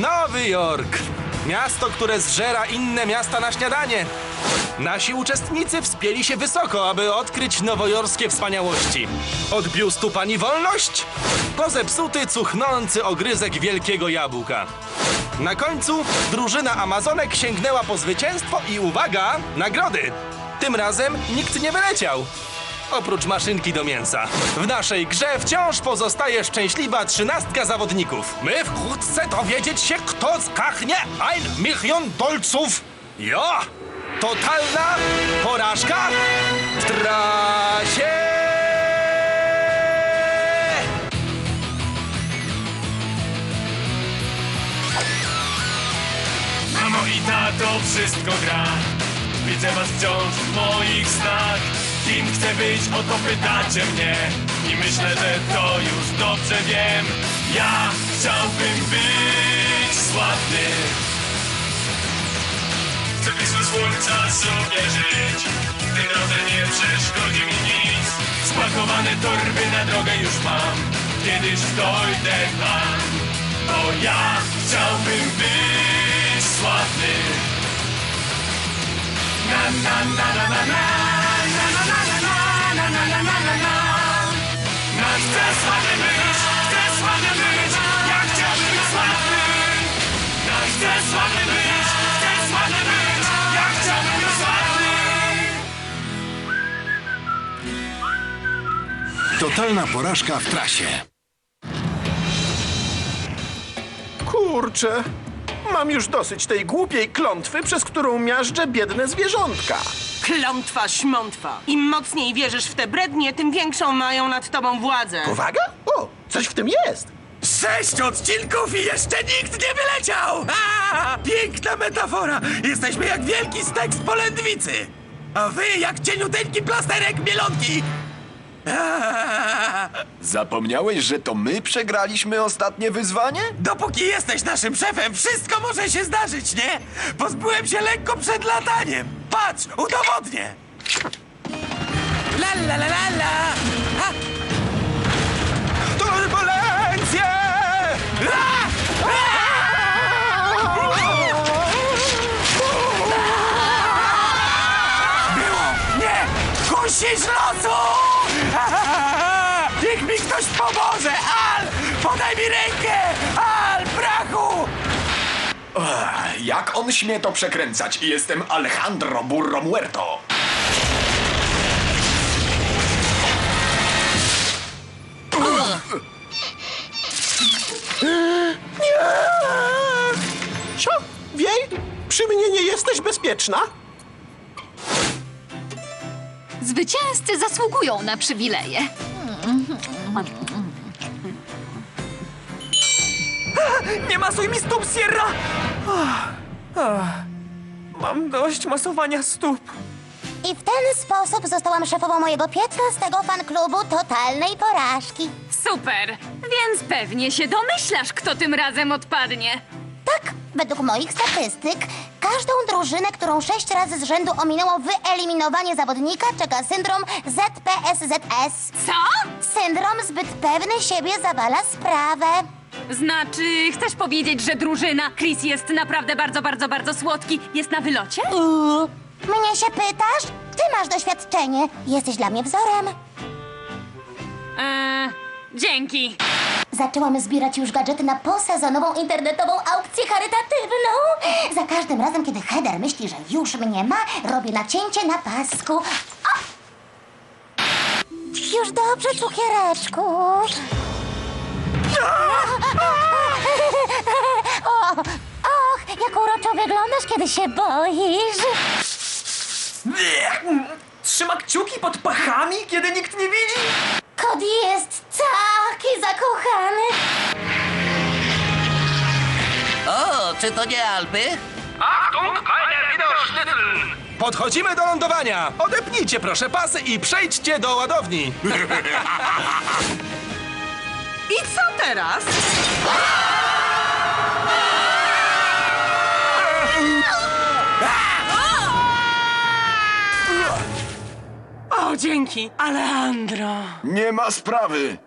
Nowy Jork. Miasto, które zżera inne miasta na śniadanie. Nasi uczestnicy wspięli się wysoko, aby odkryć nowojorskie wspaniałości. Od biustu pani Wolność po zepsuty, cuchnący ogryzek wielkiego jabłka. Na końcu drużyna Amazonek sięgnęła po zwycięstwo i uwaga, nagrody. Tym razem nikt nie wyleciał. Oprócz maszynki do mięsa. W naszej grze wciąż pozostaje szczęśliwa trzynastka zawodników. My wkrótce dowiedzieć się, kto skachnie ein milion dolców. Ja! Totalna porażka w trasie! Mamo i tato, wszystko gra Widzę was wciąż w moich snach Kim chcę być, o to pytacie mnie. I myślę, że to już dobrze wiem. Ja chciałbym być sławny. Chcę blisko słońca sobie żyć. Tym razem nie przeszkodzi mi nic. Spakowane torby na drogę już mam. Kiedyś dojdę tam. Bo ja chciałbym być sławny. Na na na na na na Totalna porażka w trasie. Kurczę, mam już dosyć tej głupiej klątwy, przez którą miażdżę biedne zwierzątka. Klątwa, śmątwa. Im mocniej wierzysz w te brednie, tym większą mają nad tobą władzę. Powaga? O, coś w tym jest. Sześć odcinków i jeszcze nikt nie wyleciał! A, piękna metafora! Jesteśmy jak wielki stek z polędwicy! A wy jak cieniuteńki plasterek mielonki! Zapomniałeś, że to my przegraliśmy ostatnie wyzwanie? Dopóki jesteś naszym szefem, wszystko może się zdarzyć, nie? Pozbyłem się lekko przed lataniem! Patrz, udowodnię! La la la la la! A, mi ktoś pomoże! Al! Podaj mi rękę! Al! Brachu! Jak on śmie to przekręcać? Jestem Alejandro Burro Muerto. Co? Wiej, przy mnie nie jesteś bezpieczna? Zwycięzcy zasługują na przywileje. Nie masuj mi stóp, Sierra! Mam dość masowania stóp. I w ten sposób zostałam szefową mojego 15 fan-klubu totalnej porażki. Super! Więc pewnie się domyślasz, kto tym razem odpadnie. Tak, według moich statystyk, każdą drużynę, którą sześć razy z rzędu ominęło wyeliminowanie zawodnika, czeka syndrom ZPSZS. Co? Syndrom zbyt pewny siebie zawala sprawę. Znaczy, chcesz powiedzieć, że drużyna Chris jest naprawdę bardzo, bardzo, bardzo słodki? Jest na wylocie? Mnie się pytasz? Ty masz doświadczenie. Jesteś dla mnie wzorem. Eee, dzięki. Zaczęłam zbierać już gadżety na posezonową internetową aukcję charytatywną. Za każdym razem, kiedy Heather myśli, że już mnie ma, robię nacięcie na pasku. O! Już dobrze, cukiereczku. O, och, jak uroczo wyglądasz, kiedy się boisz. Trzyma kciuki pod pachami, kiedy nikt nie widzi? Cody jest taki zakochany. O, czy to nie Alpy? Achtung, keine Widerschnitten! Podchodzimy do lądowania! Odepnijcie proszę pasy i przejdźcie do ładowni! I co teraz? O, dzięki, Alejandro. Nie ma sprawy.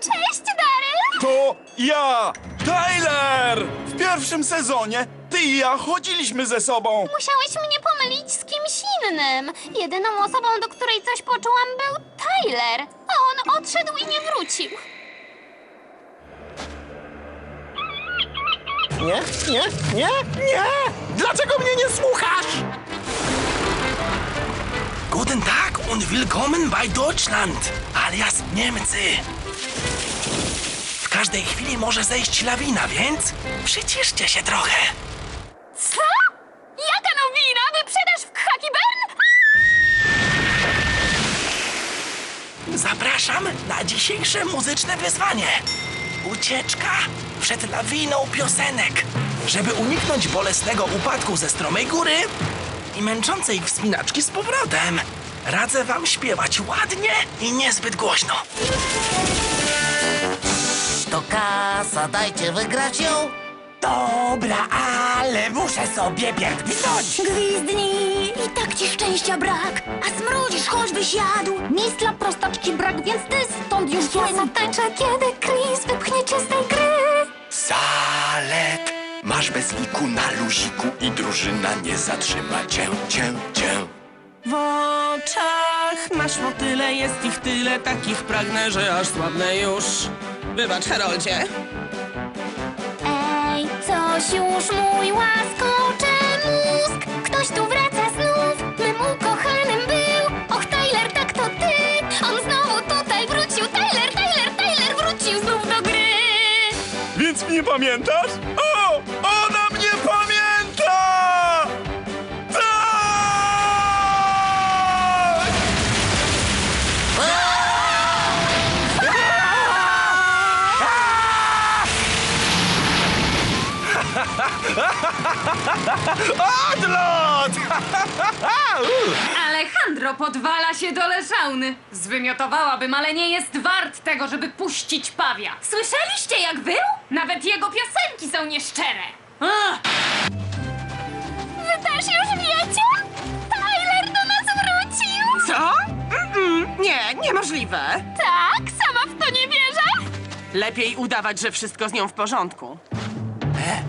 Cześć, Daryl! To ja! Tyler! W pierwszym sezonie ty i ja chodziliśmy ze sobą. Musiałeś mnie pomylić z kimś innym. Jedyną osobą, do której coś poczułam, był Tyler. A on odszedł i nie wrócił. Nie, nie, nie, nie! Dlaczego mnie nie słuchasz? Guten Tag und willkommen bei Deutschland, alias Niemcy. W każdej chwili może zejść lawina, więc przyciszcie się trochę. Co? Jaka nowina? Wyprzedaż w Khaki-Bern? Zapraszam na dzisiejsze muzyczne wyzwanie. Ucieczka przed lawiną piosenek. Żeby uniknąć bolesnego upadku ze stromej góry i męczącej wspinaczki z powrotem, radzę wam śpiewać ładnie i niezbyt głośno. To kasa, dajcie wygrać ją. Dobra, ale muszę sobie pierw pisać. Gwizdnij, i tak ci szczęścia brak. A smrodzisz, choćbyś jadł. Miejsc dla prostaczki brak, więc ty stąd już Ja zatańczę, kiedy Chris wypchnie cię z tej gry. Zalet masz bez liku na luziku i drużyna nie zatrzyma cię, cię, cię. W oczach masz motyle, jest ich tyle, takich pragnę, że aż słabnę już. Wybacz, Heroldzie. Ej, coś już mój łaskocze mózg. Ktoś tu wraca znów, mym ukochanym był. Och, Tyler, tak to ty. On znowu tutaj wrócił. Tyler, Tyler, Tyler wrócił znów do gry. Więc mnie pamiętasz? O! Odlot! Alejandro podwala się do leszauny. Zwymiotowałabym, ale nie jest wart tego, żeby puścić pawia. Słyszeliście jak wył? Nawet jego piosenki są nieszczere. Wy też już wiecie? Tyler do nas wrócił. Co? Mm-mm, nie, niemożliwe. Tak, sama w to nie wierzę. Lepiej udawać, że wszystko z nią w porządku. E,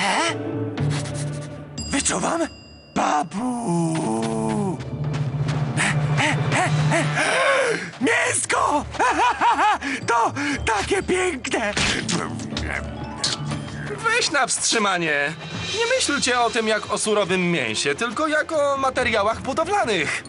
e, e, e. Mięsko! To takie piękne! Weź na wstrzymanie. Nie myślcie o tym jak o surowym mięsie, tylko jak o materiałach budowlanych.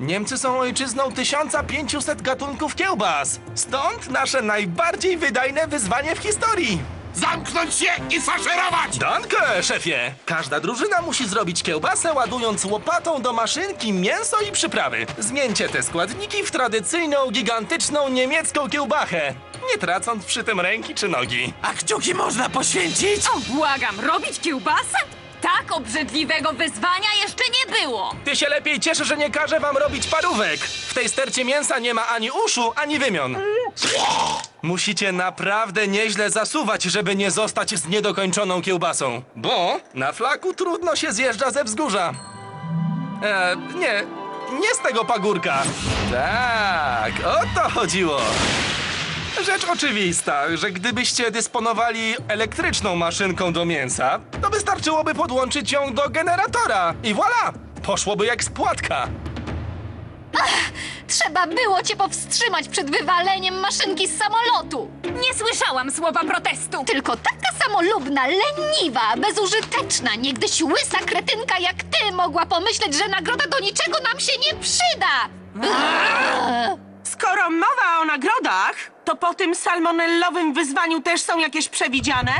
Niemcy są ojczyzną 1500 gatunków kiełbas. Stąd nasze najbardziej wydajne wyzwanie w historii. Zamknąć się i faszerować! Danke, szefie! Każda drużyna musi zrobić kiełbasę, ładując łopatą do maszynki mięso i przyprawy. Zmieńcie te składniki w tradycyjną, gigantyczną niemiecką kiełbachę, nie tracąc przy tym ręki czy nogi. A kciuki można poświęcić? o, błagam, robić kiełbasę? Tak obrzydliwego wyzwania jeszcze nie było. Ty się lepiej cieszę, że nie każę wam robić parówek. W tej stercie mięsa nie ma ani uszu, ani wymion. Musicie naprawdę nieźle zasuwać, żeby nie zostać z niedokończoną kiełbasą. Bo na flaku trudno się zjeżdża ze wzgórza. E, nie, nie z tego pagórka. Tak, o to chodziło. Rzecz oczywista, że gdybyście dysponowali elektryczną maszynką do mięsa, to wystarczyłoby podłączyć ją do generatora i voilà! Poszłoby jak spłatka. Trzeba było cię powstrzymać przed wywaleniem maszynki z samolotu. Nie słyszałam słowa protestu. Tylko taka samolubna, leniwa, bezużyteczna, niegdyś łysa kretynka jak ty mogła pomyśleć, że nagroda do niczego nam się nie przyda. Skoro mowa o nagrodach, to po tym salmonellowym wyzwaniu też są jakieś przewidziane?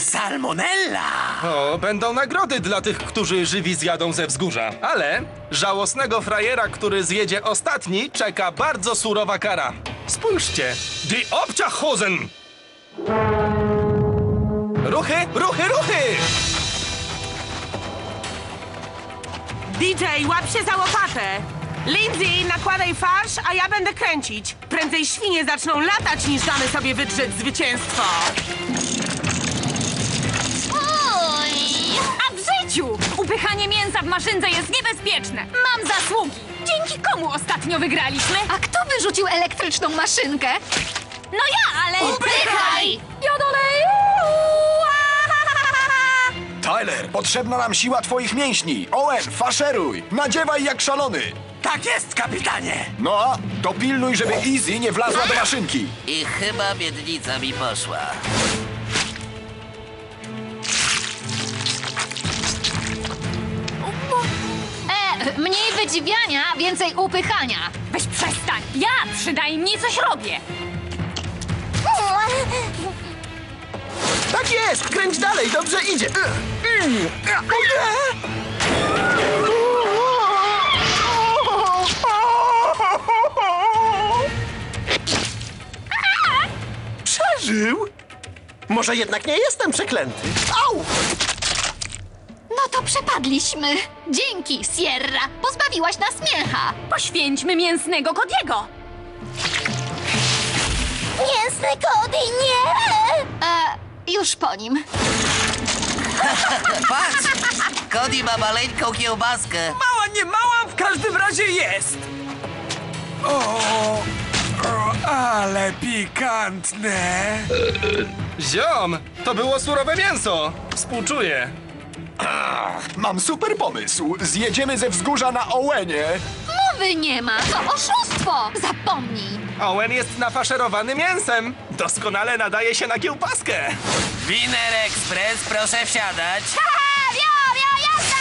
Salmonella! O, będą nagrody dla tych, którzy żywi zjadą ze wzgórza. Ale żałosnego frajera, który zjedzie ostatni, czeka bardzo surowa kara. Spójrzcie! Die Obciachhosen! Ruchy, ruchy, ruchy! DJ, łap się za łopatę! Lindsay, nakładaj farsz, a ja będę kręcić. Prędzej świnie zaczną latać, niż damy sobie wydrzeć zwycięstwo. Upychanie mięsa w maszynce jest niebezpieczne. Mam zasługi. Dzięki komu ostatnio wygraliśmy? A kto wyrzucił elektryczną maszynkę? No ja, ale... Upychaj! Jodolej! Tyler, potrzebna nam siła twoich mięśni. Owen, faszeruj! Nadziewaj jak szalony! Tak jest, kapitanie! No a dopilnuj, żeby Easy nie wlazła do maszynki. I chyba miednica mi poszła. Mniej wydziwiania, więcej upychania. Weź przestań! Ja przynajmniej coś robię! Tak jest! Kręć dalej, dobrze idzie. Przeżył! Może jednak nie jestem przeklęty. Au! To przepadliśmy. Dzięki, Sierra. Pozbawiłaś nas miecha. Poświęćmy mięsnego Kodiego! Mięsny Cody, nie! E, już po nim. Patrz! Cody ma maleńką kiełbaskę. Mała, nie mała, w każdym razie jest! O, o ale pikantne! Ziom, to było surowe mięso. Współczuję. Mam super pomysł. Zjedziemy ze wzgórza na Owenie. Mowy nie ma, to oszustwo! Zapomnij! Owen jest nafaszerowany mięsem. Doskonale nadaje się na kiełbaskę. Winer Express, proszę wsiadać. Haha, wio, wio, jazda!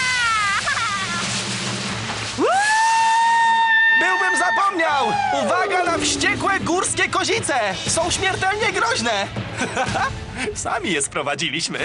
Byłbym zapomniał! Uwaga na wściekłe górskie kozice! Są śmiertelnie groźne! Sami je sprowadziliśmy.